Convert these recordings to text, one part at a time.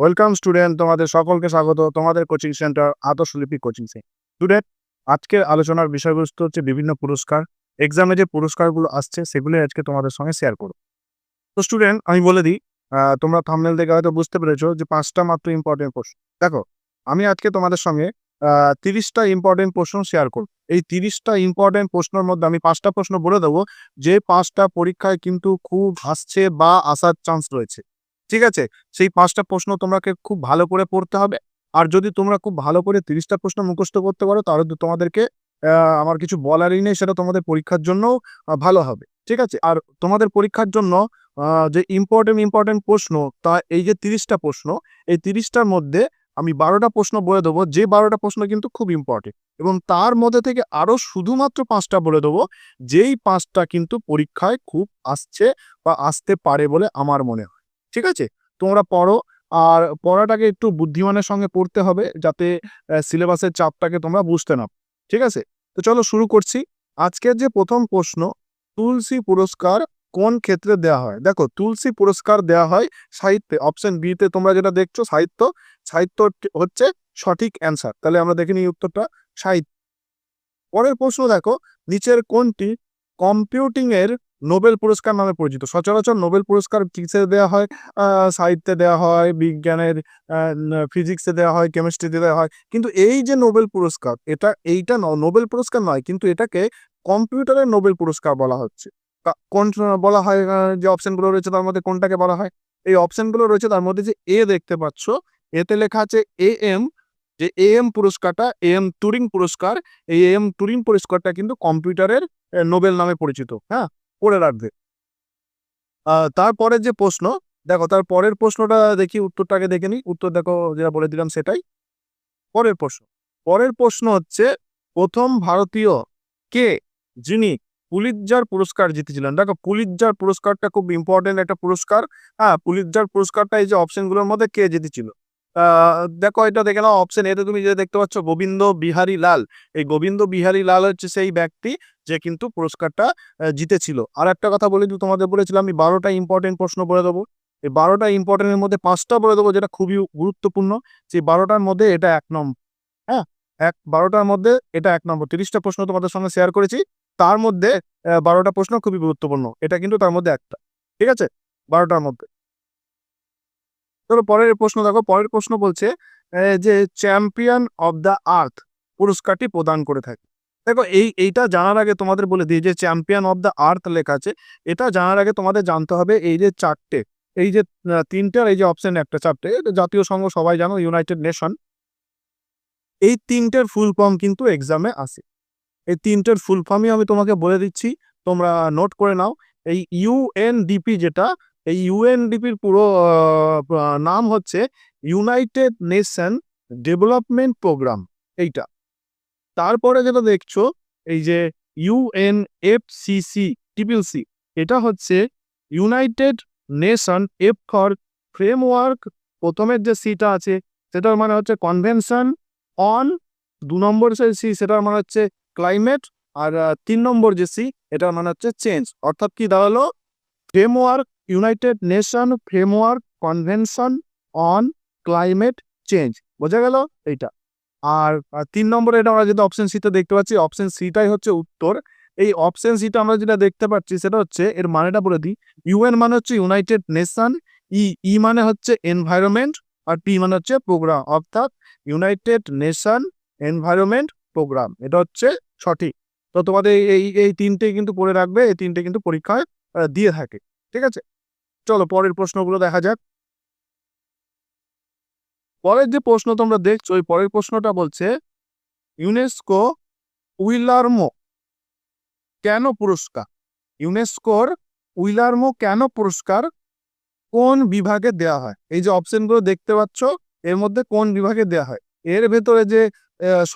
Welcome student তোমাদের সকলকে স্বাগত। তোমাদের coaching centre Adarshalipi coaching centre student আজকের আলোচনার বিষয়বস্তু হচ্ছে বিভিন্ন পুরস্কার। এক্সামে যে পুরস্কারগুলো আসছে সেগুলো আজকে তোমাদের সঙ্গে শেয়ার করো তো স্টুডেন্ট আমি বলে দিই তোমরা থামনেল দেখে হয়তো বুঝতে পেরেছ যে পাঁচটা মাত্র ইম্পর্টেন্ট প্রশ্ন দেখো, আমি আজকে তোমাদের সঙ্গে তিরিশটা ইম্পর্টেন্ট প্রশ্ন শেয়ার করব। এই তিরিশটা ইম্পর্টেন্ট প্রশ্নের মধ্যে আমি পাঁচটা প্রশ্ন বলে দেবো, যে পাঁচটা পরীক্ষায় কিন্তু খুব আসছে বা আসার চান্স রয়েছে। ঠিক আছে? সেই পাঁচটা প্রশ্ন তোমাকে খুব ভালো করে পড়তে হবে। আর যদি তোমরা খুব ভালো করে তিরিশটা প্রশ্ন মুখস্থ করতে পারো, তাহলে তোমাদেরকে আমার কিছু বলারই নেই, সেটা তোমাদের পরীক্ষার জন্য ভালো হবে। ঠিক আছে? আর তোমাদের পরীক্ষার জন্য যে ইম্পর্টেন্ট ইম্পর্টেন্ট প্রশ্ন, তা এই যে তিরিশটা প্রশ্ন, এই তিরিশটার মধ্যে আমি বারোটা প্রশ্ন বলে দেবো, যে বারোটা প্রশ্ন কিন্তু খুব ইম্পর্টেন্ট এবং তার মধ্যে থেকে আরও শুধুমাত্র পাঁচটা বলে দেবো, যেই পাঁচটা কিন্তু পরীক্ষায় খুব আসছে বা আসতে পারে বলে আমার মনে হয়। ঠিক আছে? তোমরা পড়ো। আর পড়াটাকে একটু বুদ্ধিমানের সঙ্গে পড়তে হবে যাতে সিলেবাসের চাপটাকে তোমরা বুঝতে না ঠিক আছে? তো চলো শুরু করছি। আজকের যে প্রথম প্রশ্ন, তুলসী পুরস্কার কোন ক্ষেত্রে দেওয়া হয়? দেখো, তুলসী পুরস্কার দেওয়া হয় সাহিত্যে। অপশন বি তে তোমরা যেটা দেখছ, সাহিত্য। সাহিত্য হচ্ছে সঠিক অ্যান্সার। তাহলে আমরা দেখে নিই উত্তরটা। সাহিত্য। পরের প্রশ্ন দেখো, নিচের কোনটি কম্পিউটিং এর নোবেল পুরস্কার নামে পরিচিত। সচরাচর নোবেল পুরস্কার কিসে দেওয়া হয়? সাহিত্যে দেওয়া হয়, বিজ্ঞানের ফিজিক্সে দেওয়া হয়, কেমিস্ট্রিতে দেওয়া হয়। কিন্তু এই যে নোবেল পুরস্কার, এটা, এইটা নোবেল পুরস্কার নয়, কিন্তু এটাকে কম্পিউটারের নোবেল পুরস্কার বলা হচ্ছে। কোন বলা হয় যে অপশনগুলো রয়েছে তার মধ্যে কোনটাকে বলা হয়? এই অপশনগুলো রয়েছে তার মধ্যে যে এ দেখতে পাচ্ছ, এতে লেখা আছে এ এম, যে এ এম পুরস্কারটা, এ এম টুরিং পুরস্কার, এই এ এম টুরিং পুরস্কারটা কিন্তু কম্পিউটারের নোবেল নামে পরিচিত হ্যাঁ? পড়ে রাখবে। তারপরের যে প্রশ্ন, দেখো তার পরের প্রশ্নটা দেখি, উত্তরটাকে দেখে নিই। উত্তর দেখো, যেটা বলে দিলাম সেটাই। পরের প্রশ্ন পরের প্রশ্ন হচ্ছে, প্রথম ভারতীয় কে যিনি পুলিৎজার পুরস্কার জিতেছিলেন? দেখো, পুলিৎজার পুরস্কারটা খুব ইম্পর্টেন্ট একটা পুরস্কার। হ্যাঁ পুলিৎজার পুরস্কারটা এই যে অপশনগুলোর মধ্যে কে জিতেছিল? দেখো, এটা দেখে নাও অপশন এতে তুমি যে দেখতে পাচ্ছ, গোবিন্দ বিহারী লাল। এই গোবিন্দ বিহারী লাল হচ্ছে সেই ব্যক্তি। যে কিন্তু পুরস্কারটা জিতেছিল। আর একটা কথা বলে তোমাদের বলেছিলাম আমি বারোটা ইম্পর্টেন্ট প্রশ্ন বলে দেবো। এই বারোটা ইম্পর্টেন্টের মধ্যে পাঁচটা বলে দেবো যেটা খুবই গুরুত্বপূর্ণ। সেই বারোটার মধ্যে এটা এক নম্বর হ্যাঁ? এক, বারোটার মধ্যে এটা এক নম্বর। তিরিশটা প্রশ্ন তোমাদের সঙ্গে শেয়ার করেছি। তার মধ্যে বারোটা প্রশ্ন খুবই গুরুত্বপূর্ণ। এটা কিন্তু তার মধ্যে একটা, ঠিক আছে? বারোটার মধ্যে। তবে পরের প্রশ্ন দেখো। পরের প্রশ্ন বলছে যে চ্যাম্পিয়ন অফ দ্য আর্থ পুরস্কারটি প্রদান করে থাকে। দেখো এই এইটা জানার আগে তোমাদের বলে দিই যে চ্যাম্পিয়ন অফ দ্য আর্থ লেখা আছে। এটা জানার আগে তোমাদের জানতে হবে এই যে চারটে এই যে আহ, তিনটে আর এই যে অপশন একটা চারটে জাতীয় সংঘ সবাই জানো ইউনাইটেড নেশন এই তিনটের ফুল ফর্ম কিন্তু এক্সামে আসে এই তিনটের ফুল ফর্মই আমি তোমাকে বলে দিচ্ছি তোমরা নোট করে নাও। এই ইউএনডিপি যেটা এই ইউএনডিপির পুরো নাম হচ্ছে ইউনাইটেড নেশন ডেভেলপমেন্ট প্রোগ্রাম এইটা। তারপরে যেটা দেখছ, এই যে ইউএনএফসিসি ট্রিপল সি এটা হচ্ছে united nation F for framework প্রথমের যে সিটা আছে, সেটার মানে হচ্ছে কনভেনশন অন দু নম্বর যে সি সেটার মানে হচ্ছে ক্লাইমেট আর তিন নম্বর যে সি এটার মানে হচ্ছে চেঞ্জ অর্থাৎ কি দাঁড়াল? Framework united nation framework convention on climate change বোঝা গেল? এইটা। আর তিন নম্বরে এটা আমরা যেটা অপশন সিতে দেখতে পাচ্ছি অপশন সিটাই হচ্ছে উত্তর। এই অপশন সিটা আমরা যেটা দেখতে পাচ্ছি সেটা হচ্ছে, এর মানেটা বলে দিই। ইউএন মানে হচ্ছে ইউনাইটেড নেশন ই ই মানে হচ্ছে এনভায়রনমেন্ট আর পি মানে হচ্ছে প্রোগ্রাম অর্থাৎ ইউনাইটেড নেশন এনভায়রনমেন্ট প্রোগ্রাম এটা হচ্ছে সঠিক। তো তোমাদের এই এই তিনটে কিন্তু পড়ে রাখবে, এই তিনটে কিন্তু পরীক্ষায় দিয়ে থাকে। ঠিক আছে? চলো পরের প্রশ্নগুলো দেখা যাক। পরের যে প্রশ্ন তোমরা দেখছ, ওই পরের প্রশ্নটা বলছে ইউনেস্কো উইলার্মো কেন পুরস্কার? ইউনেস্কোর উইলার্মো কেন পুরস্কার কোন বিভাগে দেওয়া হয়? এই যে অপশনগুলো দেখতে পাচ্ছ, এর মধ্যে কোন বিভাগে দেওয়া হয়? এর ভেতরে যে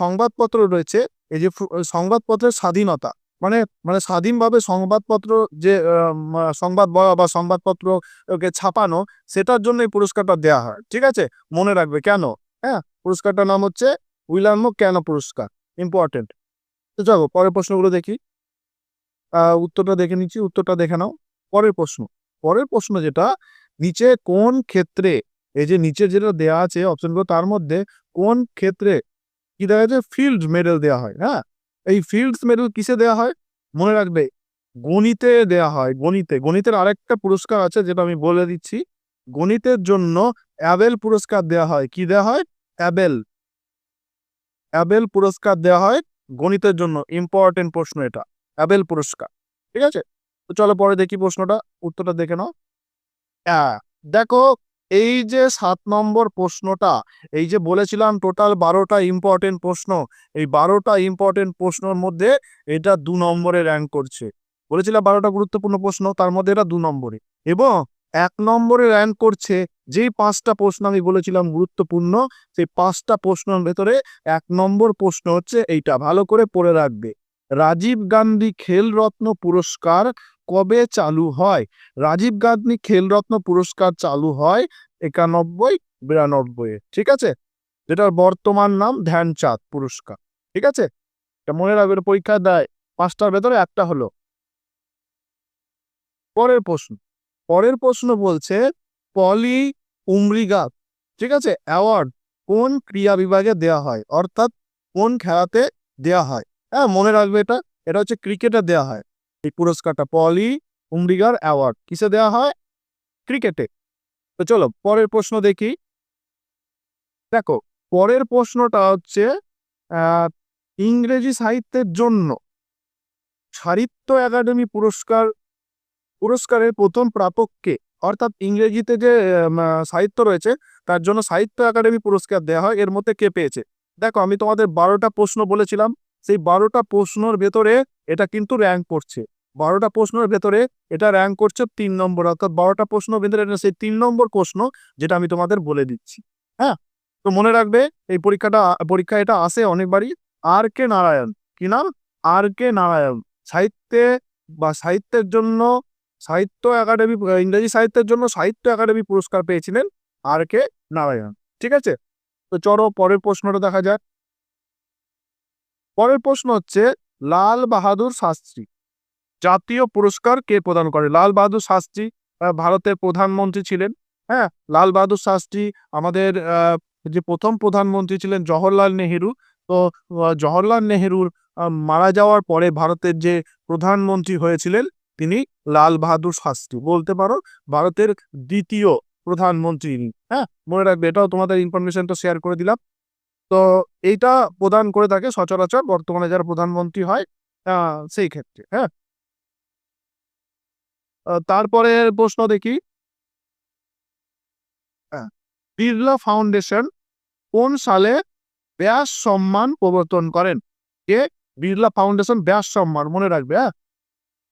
সংবাদপত্র রয়েছে, এই যে সংবাদপত্রের স্বাধীনতা মানে মানে স্বাধীনভাবে সংবাদপত্র যে সংবাদ বলা বা সংবাদপত্রকে ছাপানো, সেটার জন্য এই পুরস্কারটা দেওয়া হয়, ঠিক আছে? মনে রাখবে, কেন? হ্যাঁ পুরস্কারটার নাম হচ্ছে উইলার্মো কেন পুরস্কার? ইম্পর্টেন্ট তো চলো পরের প্রশ্নগুলো দেখি। উত্তরটা দেখে নিচ্ছি, উত্তরটা দেখে নাও। পরের প্রশ্ন পরের প্রশ্ন যেটা, নিচে কোন ক্ষেত্রে, এই যে নিচে যেটা দেয়া আছে অপশনগুলো তার মধ্যে কোন ক্ষেত্রে কি দেখা যাচ্ছে ফিল্ড মেডেল দেওয়া হয় হ্যাঁ? এই ফিল্ডস মেডেল কিসে দেওয়া হয়? মনে রাখবে, গণিতে দেয়া হয়, গণিতে। গণিতের আরেকটা পুরস্কার আছে, যেটা আমি বলে দিচ্ছি। গণিতের জন্য অ্যাবেল পুরস্কার দেওয়া হয়। কি দেওয়া হয়? অ্যাবেল। অ্যাবেল পুরস্কার দেওয়া হয় গণিতের জন্য। ইম্পর্টেন্ট প্রশ্ন এটা। অ্যাবেল পুরস্কার। ঠিক আছে? তো চলো পরে দেখি প্রশ্নটা। উত্তরটা দেখে নাও। দেখো এই যে সাত নম্বর প্রশ্নটা, এই যে বলেছিলাম টোটাল বারোটা ইম্পর্টেন্ট প্রশ্ন, এই বারোটা ইম্পর্টেন্ট প্রশ্নের মধ্যে এটা দু নম্বরে র্যাঙ্ক করছে। বলেছিলাম বারোটা গুরুত্বপূর্ণ প্রশ্ন, তার মধ্যে এটা দু নম্বরে। এবং এক নম্বরে র্যাঙ্ক করছে, যেই পাঁচটা প্রশ্ন আমি বলেছিলাম গুরুত্বপূর্ণ, সেই পাঁচটা প্রশ্নের ভেতরে এক নম্বর প্রশ্ন হচ্ছে এইটা, ভালো করে পড়ে রাখবে। রাজীব গান্ধী খেলরত্ন পুরস্কার কবে চালু হয়? রাজীব গান্ধী খেলরত্ন পুরস্কার চালু হয় একানব্বই বিরানব্বই ঠিক আছে? যেটার বর্তমান নাম ধ্যানচাঁদ পুরস্কার, ঠিক আছে? এটা মনে রাখবে পরীক্ষা দেয়, পাঁচটার ভেতরে একটা হলো। পরের প্রশ্ন পরের প্রশ্ন বলছে পলি উমরিগা ঠিক আছে? অ্যাওয়ার্ড কোন ক্রিয়া বিভাগে দেয়া হয়? অর্থাৎ কোন খেলাতে দেয়া হয়? হ্যাঁ মনে রাখবে এটা এটা হচ্ছে ক্রিকেটে দেয়া হয়। এই পুরস্কারটা পলি উমরিগার অ্যাওয়ার্ড। কিসে দেওয়া হয়? ক্রিকেটে। তো চলো, পরের প্রশ্ন দেখি। দেখো, পরের প্রশ্নটা হচ্ছে ইংরেজি সাহিত্যের জন্য সাহিত্য একাডেমি পুরস্কার, পুরস্কারের প্রথম প্রাপককে অর্থাৎ ইংরেজিতে যে সাহিত্য রয়েছে, তার জন্য সাহিত্য একাডেমি পুরস্কার দেওয়া হয়, এর মধ্যে কে পেয়েছে? দেখো, আমি তোমাদের বারোটা প্রশ্ন বলেছিলাম। সেই বারোটা প্রশ্নর ভেতরে এটা কিন্তু র্যাঙ্ক করছে। বারোটা প্রশ্নের ভেতরে এটা র্যাঙ্ক করছে তিন নম্বর, অর্থাৎ বারোটা প্রশ্ন ভেতরে সেই তিন নম্বর প্রশ্ন যেটা আমি তোমাদের বলে দিচ্ছি। হ্যাঁ? তো মনে রাখবে এই পরীক্ষাটা, পরীক্ষা এটা আসে অনেকবারই। আর কে নারায়ণ? কি নাম? আর কে নারায়ণ? সাহিত্যে বা সাহিত্যের জন্য সাহিত্য একাডেমি, ইংরেজি সাহিত্যের জন্য সাহিত্য একাডেমি পুরস্কার পেয়েছিলেন আর কে নারায়ণ। ঠিক আছে? তো চলো পরের প্রশ্নটা দেখা যাক। পরের প্রশ্ন হচ্ছে লাল বাহাদুর শাস্ত্রী। জাতীয় পুরস্কার কে প্রদান করে? লাল বাহাদুর শাস্ত্রী ভারতের প্রধানমন্ত্রী ছিলেন। হ্যাঁ লাল বাহাদুর শাস্ত্রী আমাদের যে প্রথম প্রধানমন্ত্রী ছিলেন জওহরলাল নেহেরু। তো জওহরলাল নেহেরুর মারা যাওয়ার পরে ভারতের যে প্রধানমন্ত্রী হয়েছিলেন, তিনি লাল বাহাদুর শাস্ত্রী। বলতে পারো, ভারতের দ্বিতীয় প্রধানমন্ত্রী। হ্যাঁ মনে রাখবে, এটাও তোমাদের ইনফরমেশনটা শেয়ার করে দিলাম। তো এইটা প্রদান করে থাকে সচরাচর বর্তমানে যারা প্রধানমন্ত্রী হয় সেই ক্ষেত্রে হ্যাঁ? তারপরে প্রশ্ন দেখি। বিড়লা ফাউন্ডেশন কোন সালে ব্যাস সম্মান প্রবর্তন করেন? কে? বিড়লা ফাউন্ডেশন ব্যাস সম্মান, মনে রাখবে হ্যাঁ?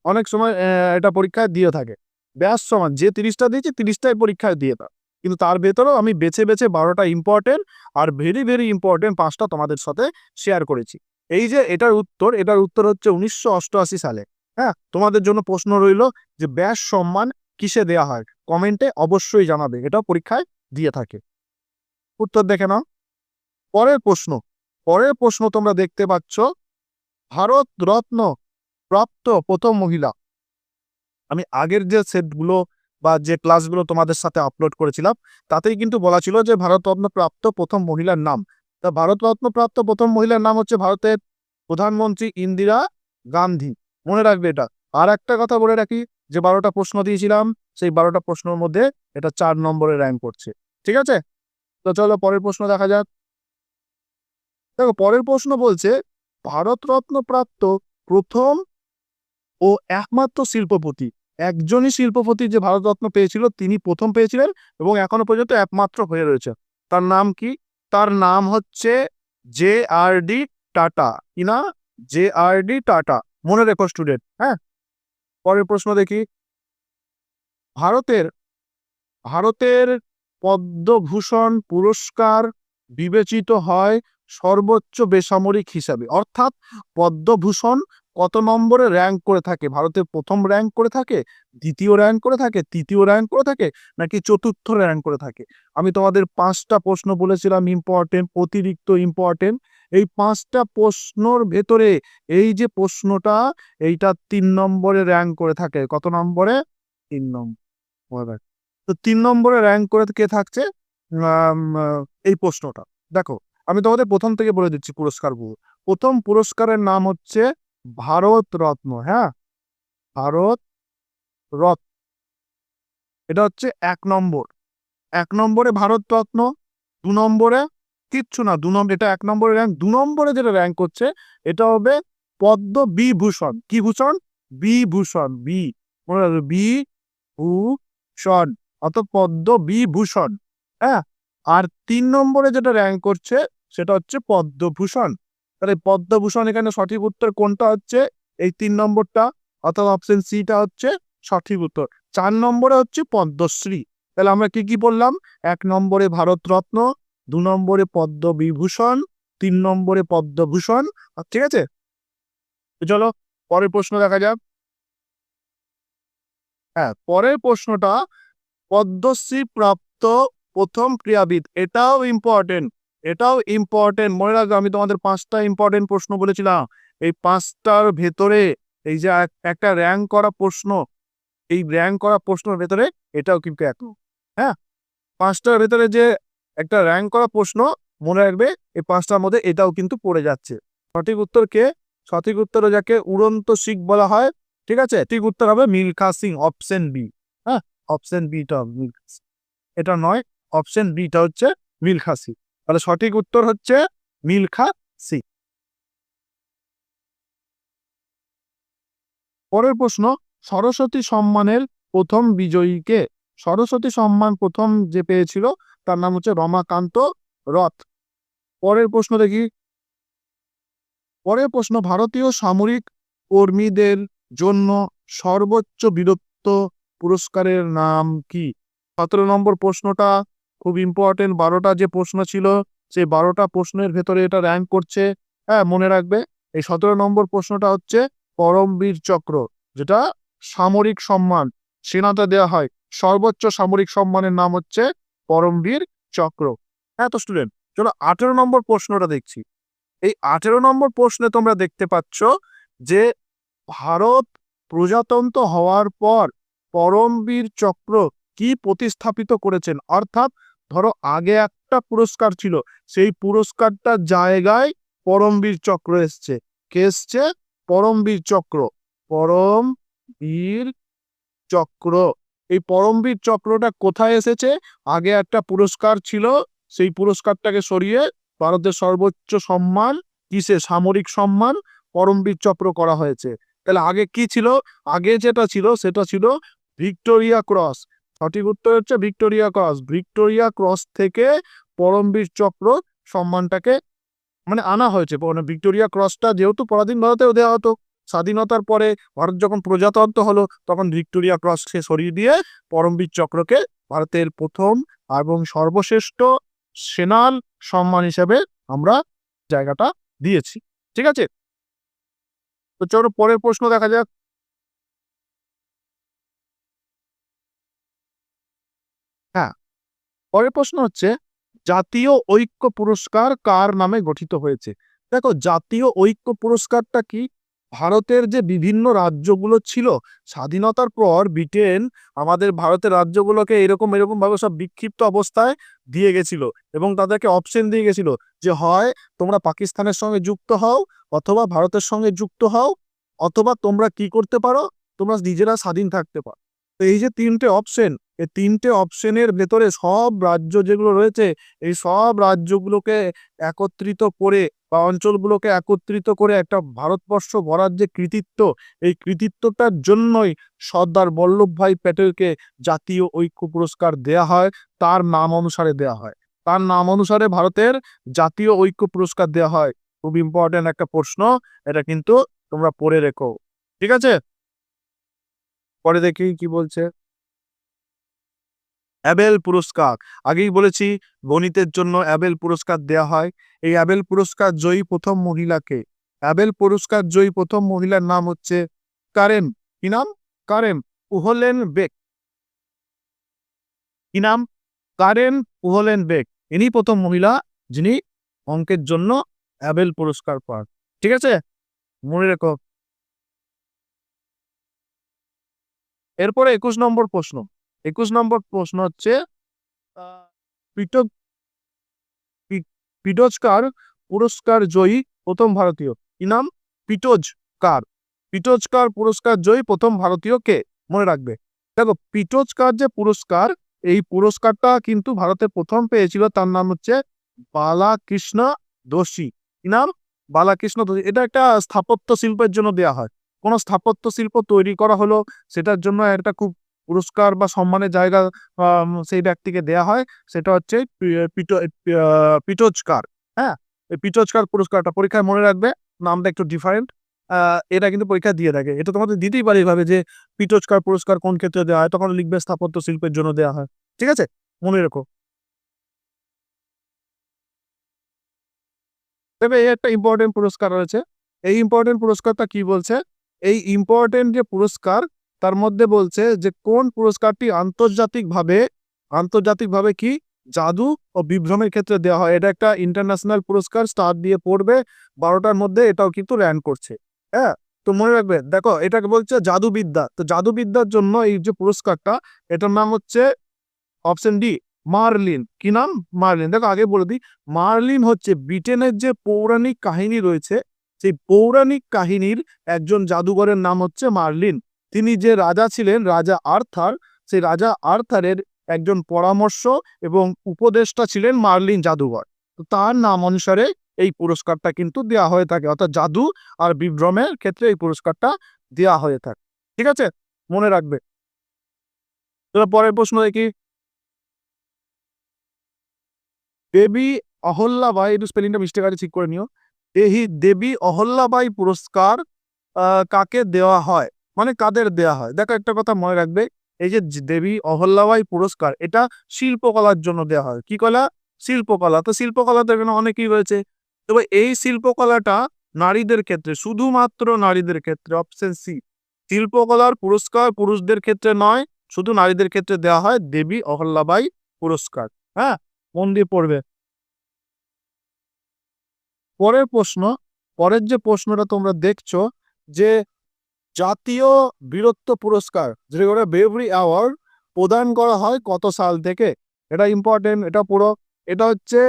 অনেক সময় এটা পরীক্ষায় দিয়ে থাকে। ব্যাস সমান যে তিরিশটা দিয়েছি তিরিশটাই পরীক্ষায় দিয়ে দাও কিন্তু তার ভেতরেও আমি বেছে বেছে বারোটা ইম্পর্টেন্ট আর ভেরি ভেরি ইম্পর্টেন্ট পাঁচটা তোমাদের সাথে শেয়ার করেছি। এই যে এটার উত্তর এটার উত্তর হচ্ছে উনিশশো অষ্টআশি সালে। হ্যাঁ তোমাদের জন্য প্রশ্ন রইল যে ব্যাস সম্মান কিসে দেয়া হয়? কমেন্টে অবশ্যই জানাবে, এটাও পরীক্ষায় দিয়ে থাকে। উত্তর দেখে নাও। পরের প্রশ্ন পরের প্রশ্ন তোমরা দেখতে পাচ্ছ, ভারত রত্ন প্রাপ্ত প্রথম মহিলা। আমি আগের যে সেটগুলো বা যে ক্লাসগুলো তোমাদের সাথে আপলোড করেছিলাম, তাতেই কিন্তু বলা ছিল যে ভারতরত্ন প্রাপ্ত প্রথম মহিলার নাম। তা ভারতরত্ন প্রাপ্ত প্রথম মহিলার নাম হচ্ছে ভারতের প্রধানমন্ত্রী ইন্দিরা গান্ধী। মনে রাখবে এটা। আর একটা কথা বলে রাখি, যে বারোটা প্রশ্ন দিয়েছিলাম, সেই বারোটা প্রশ্নের মধ্যে এটা চার নম্বরে র্যাঙ্ক করছে। ঠিক আছে? তো চলো পরের প্রশ্ন দেখা যাক। দেখো, পরের প্রশ্ন বলছে ভারতরত্ন প্রাপ্ত প্রথম ও একমাত্র শিল্পপতি একজনই শিল্পপতি যে ভারতরত্ন পেয়েছিল, তিনি প্রথম পেয়েছিলেন এবং এখনও পর্যন্ত একমাত্র হয়ে রয়েছে। তার নাম কি? তার নাম হচ্ছে জে আর ডি টাটা। কি না? J R D Tata. মনে রেখো স্টুডেন্ট হ্যাঁ? পরের প্রশ্ন দেখি। ভারতের ভারতের পদ্মভূষণ পুরস্কার বিবেচিত হয় সর্বোচ্চ বেসামরিক হিসাবে। অর্থাৎ পদ্মভূষণ কত নম্বরে র্যাঙ্ক করে থাকে? ভারতের প্রথম র্যাঙ্ক করে থাকে? দ্বিতীয় র্যাঙ্ক করে থাকে? তৃতীয় র্যাঙ্ক করে থাকে? নাকি চতুর্থ র্যাঙ্ক করে থাকে? আমি তোমাদের পাঁচটা প্রশ্ন বলেছিলাম ইম্পর্টেন্ট অতিরিক্ত ইম্পর্টেন্ট এই পাঁচটা প্রশ্নর ভেতরে এই যে প্রশ্নটা, এইটা তিন নম্বরে র্যাঙ্ক করে থাকে। কত নম্বরে? তিন নম্বর। তো তিন নম্বরে র্যাঙ্ক করে কে থাকছে? এই প্রশ্নটা। দেখো, আমি তোমাদের প্রথম থেকে বলে দিচ্ছি পুরস্কারগুলো। প্রথম পুরস্কারের নাম হচ্ছে ভারত রত্ন হ্যাঁ? ভারত রত্ন। এটা হচ্ছে এক নম্বর। এক নম্বরে ভারত রত্ন, দু নম্বরে কিচ্ছু না, দু নম্বর, এটা এক নম্বরে র্যাঙ্ক দু নম্বরে যেটা র্যাঙ্ক করছে এটা হবে পদ্ম বিভূষণ কি ভূষণ? বিভূষণ বি। মনে বি ভূষণ অত পদ্ম বিভূষণ হ্যাঁ? আর তিন নম্বরে যেটা র্যাঙ্ক করছে, সেটা হচ্ছে পদ্মভূষণ তাহলে পদ্মভূষণ এখানে সঠিক উত্তর কোনটা হচ্ছে? এই তিন নম্বরটা অর্থাৎ অপশন সিটা হচ্ছে সঠিক উত্তর। চার নম্বরে হচ্ছে পদ্মশ্রী। তাহলে আমরা কি কি বললাম? এক নম্বরে ভারতরত্ন, দু নম্বরে পদ্মবিভূষণ, তিন নম্বরে পদ্মভূষণ। ঠিক আছে? চলো, পরের প্রশ্ন দেখা যাক। হ্যাঁ পরের প্রশ্নটা, পদ্মশ্রী প্রাপ্ত প্রথম ক্রীড়াবিদ, এটাও ইম্পর্টেন্ট এটাও ইম্পর্টেন্ট মনে রাখবে, আমি তোমাদের পাঁচটা ইম্পর্টেন্ট প্রশ্ন বলেছিলাম। এই পাঁচটার ভেতরে এই যে এক- একটা র্যাঙ্ক করা প্রশ্ন, এই র্যাঙ্ক করা প্রশ্নের ভেতরে এটাও কিন্তু এক হ্যাঁ? পাঁচটার ভেতরে যে একটা র্যাঙ্ক করা প্রশ্ন, মনে রাখবে, এই পাঁচটার মধ্যে এটাও কিন্তু পড়ে যাচ্ছে। সঠিক উত্তর কে? সঠিক উত্তর যাকে উড়ন্ত শিখ বলা হয়, ঠিক আছে? ঠিক উত্তর হবে মিলখা সিং অপশন বি হ্যাঁ? অপশন বিটা মিলখা। এটা নয় অপশন বিটা হচ্ছে মিলখা সিং। তাহলে সঠিক উত্তর হচ্ছে মিলখা সি। পরের প্রশ্ন, সরস্বতী সম্মানের প্রথম বিজয়ীকে, সরস্বতী সম্মান প্রথম যে পেয়েছিল, তার নাম হচ্ছে রমাকান্ত রথ। পরের প্রশ্ন দেখি। পরের প্রশ্ন, ভারতীয় সামরিক কর্মীদের জন্য সর্বোচ্চ বীরত্ব পুরস্কারের নাম কি? সতেরো নম্বর প্রশ্নটা খুব ইম্পর্টেন্ট বারোটা যে প্রশ্ন ছিল, সেই বারোটা প্রশ্নের ভেতরে এটা র্যাঙ্ক করছে। হ্যাঁ মনে রাখবে, এই সতেরো নম্বর প্রশ্নটা হচ্ছে পরমবীর চক্র, যেটা সামরিক সম্মান, সেনাতে দেওয়া হয়। সর্বোচ্চ সামরিক সম্মানের নাম হচ্ছে পরমবীর চক্র। হ্যাঁ তো স্টুডেন্ট চলো আঠেরো নম্বর প্রশ্নটা দেখছি। এই আঠেরো নম্বর প্রশ্নে তোমরা দেখতে পাচ্ছ যে ভারত প্রজাতন্ত্র হওয়ার পর পরমবীর চক্র কি প্রতিস্থাপিত করেছেন? অর্থাৎ ধরো আগে একটা পুরস্কার ছিল, সেই পুরস্কারটার জায়গায় পরমবীর চক্র এসছে। কে এসছে? পরমবীর চক্র। পরম বীর চক্র। এই পরমবীর চক্রটা কোথায় এসেছে? আগে একটা পুরস্কার ছিল, সেই পুরস্কারটাকে সরিয়ে ভারতের সর্বোচ্চ সম্মান কিসে? সামরিক সম্মান পরমবীর চক্র করা হয়েছে। তাহলে আগে কি ছিল? আগে যেটা ছিল, সেটা ছিল ভিক্টোরিয়া ক্রস। সঠিক উত্তর হচ্ছে ভিক্টোরিয়া ক্রস। ভিক্টোরিয়া ক্রস থেকে পরমবীর চক্র সম্মানটাকে মানে আনা হয়েছে। মানে ভিক্টোরিয়া ক্রসটা যেহেতু পরাধীন ভারতেও দেওয়া হতো, স্বাধীনতার পরে ভারত যখন প্রজাতন্ত্র হলো, তখন ভিক্টোরিয়া ক্রসকে সরিয়ে দিয়ে পরমবীর চক্রকে ভারতের প্রথম এবং সর্বশ্রেষ্ঠ সেনাল সম্মান হিসেবে আমরা জায়গাটা দিয়েছি। ঠিক আছে? তো চলো পরের প্রশ্ন দেখা যাক। হ্যাঁ। পরের প্রশ্ন হচ্ছে, জাতীয় ঐক্য পুরস্কার কার নামে গঠিত হয়েছে? দেখো, জাতীয় ঐক্য পুরস্কারটা কি? ভারতের যে বিভিন্ন রাজ্যগুলো ছিল, স্বাধীনতার পর ব্রিটেন আমাদের ভারতের রাজ্যগুলোকে এরকম এরকম ভাবে সব বিক্ষিপ্ত অবস্থায় দিয়ে গেছিল এবং তাদেরকে অপশন দিয়ে গেছিল যে, হয়, তোমরা পাকিস্তানের সঙ্গে যুক্ত হও অথবা ভারতের সঙ্গে যুক্ত হও, অথবা তোমরা কি করতে পারো? তোমরা নিজেরা স্বাধীন থাকতে পারো। এই যে তিনটে অপশন এই তিনটে অপশনের ভেতরে সব রাজ্য যেগুলো রয়েছে, এই সব রাজ্যগুলোকে একত্রিত করে বা অঞ্চলগুলোকে একত্রিত করে একটা ভারতবর্ষ ভরার যে কৃতিত্ব, এই কৃতিত্বটার জন্যই সর্দার বল্লভভাই প্যাটেলকে জাতীয় ঐক্য পুরস্কার দেয়া হয়, তার নাম অনুসারে দেয়া হয়। তার নাম অনুসারে ভারতের জাতীয় ঐক্য পুরস্কার দেয়া হয়। খুব ইম্পর্টেন্ট একটা প্রশ্ন, এটা কিন্তু তোমরা পড়ে রেখো। ঠিক আছে? পরে দেখি কি বলছে? অ্যাবেল পুরস্কার। আগেই বলেছি, গণিতের জন্য অ্যাবেল পুরস্কার দেয়া হয়। এই অ্যাবেল পুরস্কার জয়ী প্রথম মহিলাকে। অ্যাবেল পুরস্কার জয়ী প্রথম মহিলার নাম হচ্ছে কারেন কি নাম? কারেন উহলেন বেক কি নাম? কারেন উহলেন বেক ইনি প্রথম মহিলা যিনি অঙ্কের জন্য অ্যাবেল পুরস্কার পান। ঠিক আছে? মনে রেখো। এরপরে একুশ নম্বর প্রশ্ন। একুশ নম্বর প্রশ্ন হচ্ছে পিটোজকার পুরস্কার জয়ী প্রথম ভারতীয়। কি নাম? পিটোজকার পিটোজকার পুরস্কার জয়ী প্রথম ভারতীয় কে? মনে রাখবে। দেখো পিটোজকার যে পুরস্কার, এই পুরস্কারটা কিন্তু ভারতে প্রথম পেয়েছিল, তার নাম হচ্ছে বালাকৃষ্ণ দোষী। কি নাম? বালাকৃষ্ণ দোষী। এটা একটা স্থাপত্য শিল্পের জন্য দেয়া হয়। কোনো স্থাপত্য শিল্প তৈরি করা হলো, সেটার জন্য একটা খুব পুরস্কার বা সম্মানের জায়গা সেই ব্যক্তিকে দেয়া হয়। সেটা হচ্ছে পিটোজকার হ্যাঁ? পিটোজকার পুরস্কারটা পরীক্ষায় মনে রাখবে, নামটা একটু ডিফারেন্ট এটা কিন্তু পরীক্ষা দিয়ে থাকে। এটা তোমাদের দিতেই পারে এইভাবে যে পিটোজকার পুরস্কার কোন ক্ষেত্রে দেওয়া হয়, তখন লিখবে স্থাপত্য শিল্পের জন্য দেওয়া হয়। ঠিক আছে? মনে রেখো। তবে এই একটা ইম্পর্টেন্ট পুরস্কার রয়েছে। এই ইম্পর্টেন্ট পুরস্কারটা কি বলছে? এই ইম্পর্টেন্ট যে পুরস্কার, তার মধ্যে বলছে যে কোন পুরস্কারটি আন্তর্জাতিকভাবে আন্তর্জাতিকভাবে কি জাদু ও বিভ্রমের ক্ষেত্রে দেওয়া হয়। এটা একটা ইন্টারন্যাশনাল পুরস্কার, স্টার দিয়ে পড়বে, বারোটার মধ্যে এটাও কিন্তু র্যাঙ্ক করছে। হ্যাঁ তো মনে রাখবে, দেখো এটাকে বলছে জাদুবিদ্যা। তো জাদুবিদ্যার জন্য এই যে পুরস্কারটা, এটার নাম হচ্ছে অপশন ডি মার্লিন। কি নাম? মার্লিন। দেখো আগে বলে দিই, মার্লিন হচ্ছে ব্রিটেনের যে পৌরাণিক কাহিনী রয়েছে সেই পৌরাণিক কাহিনীর একজন জাদুঘরের নাম হচ্ছে মার্লিন। তিনি যে রাজা ছিলেন, রাজা আর্থার, সেই রাজা আর্থারের একজন পরামর্শ এবং উপদেষ্টা ছিলেন মার্লিন জাদুঘর। তো তার নাম অনুসারে এই পুরস্কারটা কিন্তু দেওয়া হয়ে থাকে, অর্থাৎ জাদু আর বিভ্রমের ক্ষেত্রে এই পুরস্কারটা দেওয়া হয়ে থাকে। ঠিক আছে? মনে রাখবে। পরের প্রশ্ন দেখি। দেবী অহল্যাবাই একটু স্পেলিংটা মিস্টেক আছে, ঠিক করে নিও। এই দেবী অহল্যাবাই পুরস্কার কাকে দেওয়া হয়? মানে কাদের দেওয়া হয়? দেখো একটা কথা মনে রাখবে, এই যে দেবী অহল্যাবাই পুরস্কার, এটা শিল্পকলার জন্য দেওয়া হয়। কি কলা? শিল্পকলা। তো শিল্পকলাতে এখানে অনেকেই রয়েছে। তবে এই শিল্পকলাটা নারীদের ক্ষেত্রে, শুধুমাত্র নারীদের ক্ষেত্রে অপশন সি শিল্পকলার পুরস্কার পুরুষদের ক্ষেত্রে নয়, শুধু নারীদের ক্ষেত্রে দেওয়া হয় দেবী অহল্যাবাই পুরস্কার। হ্যাঁ? মন দিয়ে পড়বে। পরের প্রশ্ন, পরের যে প্রশ্নটা তোমরা দেখছ যে জাতীয় বীরত্ব পুরস্কার যেটা বেভরি অ্যাওয়ার্ড প্রদান করা হয় কত সাল থেকে? এটা ইম্পর্টেন্ট এটা পুরো, এটা হচ্ছে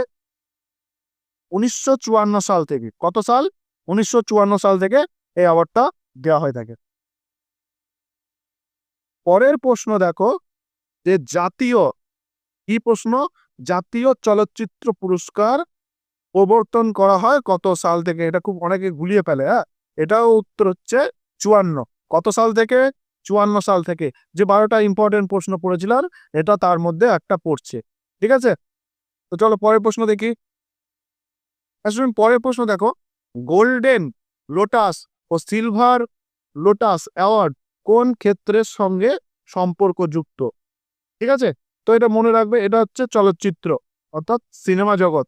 উনিশশো চুয়ান্ন সাল থেকে। কত সাল? উনিশশো চুয়ান্ন সাল থেকে এই অ্যাওয়ার্ডটা দেওয়া হয়ে থাকে। পরের প্রশ্ন দেখো যে জাতীয়, কি প্রশ্ন? জাতীয় চলচ্চিত্র পুরস্কার প্রবর্তন করা হয় কত সাল থেকে? এটা খুব অনেকে গুলিয়ে ফেলে হ্যাঁ? এটাও উত্তর হচ্ছে চুয়ান্ন। কত সাল থেকে? চুয়ান্ন সাল থেকে। যে বারোটা ইম্পর্টেন্ট প্রশ্ন পড়েছিলাম এটা তার মধ্যে একটা পড়ছে। ঠিক আছে? তো চলো পরের প্রশ্ন দেখি। আসলে পরের প্রশ্ন দেখো। গোল্ডেন লোটাস ও সিলভার লোটাস অ্যাওয়ার্ড কোন ক্ষেত্রের সঙ্গে সম্পর্কযুক্ত? ঠিক আছে? তো এটা মনে রাখবে, এটা হচ্ছে চলচ্চিত্র, অর্থাৎ সিনেমা জগৎ।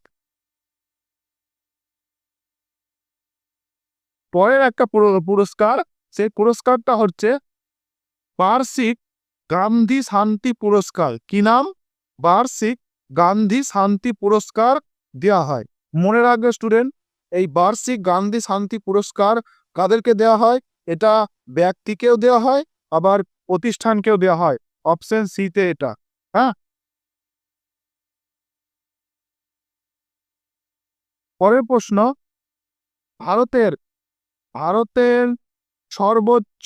পরের একটা পুর- পুরস্কার, সেই পুরস্কারটা হচ্ছে বার্ষিক গান্ধী শান্তি পুরস্কার। কি নাম? বার্ষিক গান্ধী শান্তি পুরস্কার দেওয়া হয়। মনে রাখবে স্টুডেন্ট এই বার্ষিক গান্ধী শান্তি পুরস্কার কাদেরকে দেওয়া হয়? এটা ব্যক্তিকেও দেওয়া হয়, আবার প্রতিষ্ঠানকেও দেওয়া হয়। অপশন সিতে এটা হ্যাঁ? পরের প্রশ্ন, ভারতের ভারতের সর্বোচ্চ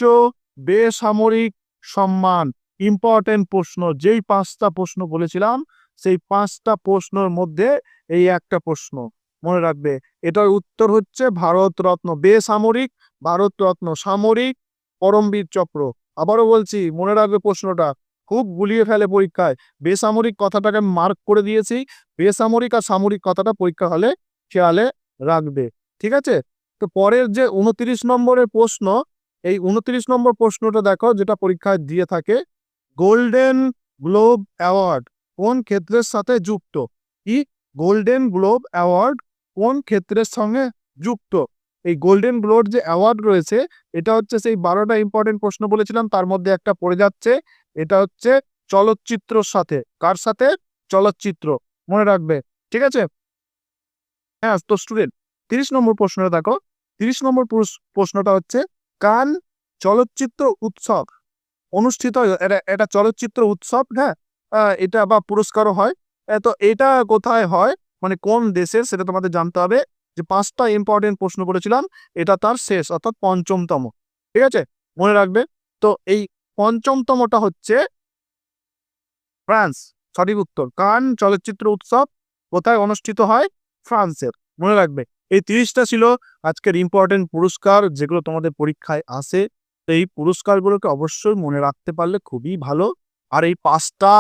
বেসামরিক সম্মান ইম্পর্টেন্ট প্রশ্ন, যেই পাঁচটা প্রশ্ন বলেছিলাম, সেই পাঁচটা প্রশ্নের মধ্যে এই একটা প্রশ্ন মনে রাখবে। এটার উত্তর হচ্ছে ভারতরত্ন, বেসামরিক ভারতরত্ন, সামরিক পরমবীর চক্র। আবারও বলছি, মনে রাখবে প্রশ্নটা, খুব গুলিয়ে ফেলে পরীক্ষায়। বেসামরিক কথাটাকে মার্ক করে দিয়েছি, বেসামরিক আর সামরিক কথাটা পরীক্ষা হলে খেয়ালে রাখবে। ঠিক আছে? তো পরের যে উনত্রিশ নম্বরের প্রশ্ন, এই উনত্রিশ নম্বর প্রশ্নটা দেখো, যেটা পরীক্ষায় দিয়ে থাকে, গোল্ডেন গ্লোব অ্যাওয়ার্ড কোন ক্ষেত্রের সাথে যুক্ত? কি গোল্ডেন গ্লোব অ্যাওয়ার্ড কোন ক্ষেত্রের সঙ্গে যুক্ত? এই গোল্ডেন গ্লোব যে অ্যাওয়ার্ড রয়েছে, এটা হচ্ছে সেই বারোটা ইম্পর্টেন্ট প্রশ্ন বলেছিলাম, তার মধ্যে একটা পড়ে যাচ্ছে, এটা হচ্ছে চলচ্চিত্রর সাথে। কার সাথে? চলচ্চিত্র। মনে রাখবে। ঠিক আছে? হ্যাঁ তো স্টুডেন্ট তিরিশ নম্বর প্রশ্নটা দেখো। তিরিশ নম্বর প্রশ্নটা হচ্ছে কান চলচ্চিত্র উৎসব অনুষ্ঠিত এটা এটা চলচ্চিত্র উৎসব হ্যাঁ? এটা বা পুরস্কারও হয়। তো এটা কোথায় হয়? মানে কোন দেশে? সেটা তোমাদের জানতে হবে। যে পাঁচটা ইম্পর্টেন্ট প্রশ্ন করেছিলাম, এটা তার শেষ, অর্থাৎ পঞ্চমতম। ঠিক আছে? মনে রাখবে? তো এই পঞ্চমতমটা হচ্ছে ফ্রান্স। সঠিক উত্তর। কান চলচ্চিত্র উৎসব কোথায় অনুষ্ঠিত হয়? ফ্রান্সের। মনে রাখবে। এই তিরিশটা ছিল আজকের ইম্পর্টেন্ট পুরস্কার যেগুলো তোমাদের পরীক্ষায় আসে তো এই পুরস্কারগুলোকে অবশ্যই মনে রাখতে পারলে খুবই ভালো। আর এই পাঁচটা,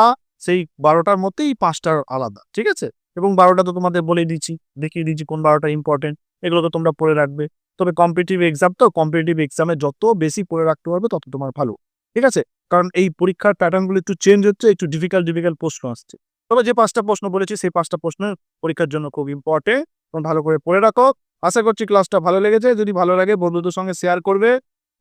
সেই বারোটার মধ্যে এই পাঁচটার আলাদা, ঠিক আছে? এবং বারোটা তো তোমাদের বলে দিচ্ছি, দেখিয়ে দিচ্ছি কোন বারোটা ইম্পর্টেন্ট এগুলো তো তোমরা পড়ে রাখবে। তবে কম্পিটিটিভ এক্সাম তো কম্পিটিটিভ এক্সামে যত বেশি পড়ে রাখতে পারবে, তত তোমার ভালো, ঠিক আছে? কারণ এই পরীক্ষার প্যাটার্নগুলো একটু চেঞ্জ হচ্ছে, একটু ডিফিকাল্ট ডিফিকাল্ট প্রশ্ন আসছে। তবে যে পাঁচটা প্রশ্ন বলেছি, সেই পাঁচটা প্রশ্ন পরীক্ষার জন্য খুব ইম্পর্টেন্ট ভালো করে পড়ে রাখো। আশা করছি ক্লাসটা ভালো লেগেছে। যদি ভালো লাগে, বন্ধুদের সঙ্গে শেয়ার করবে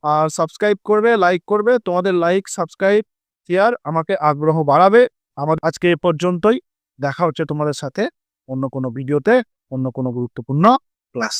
আর সাবস্ক্রাইব করবে লাইক করবে। তোমাদের লাইক সাবস্ক্রাইব শেয়ার আমাকে আগ্রহ বাড়াবে। আমার আজকে এ পর্যন্তই। দেখা হচ্ছে তোমাদের সাথে অন্য কোনো ভিডিওতে অন্য কোনো গুরুত্বপূর্ণ ক্লাস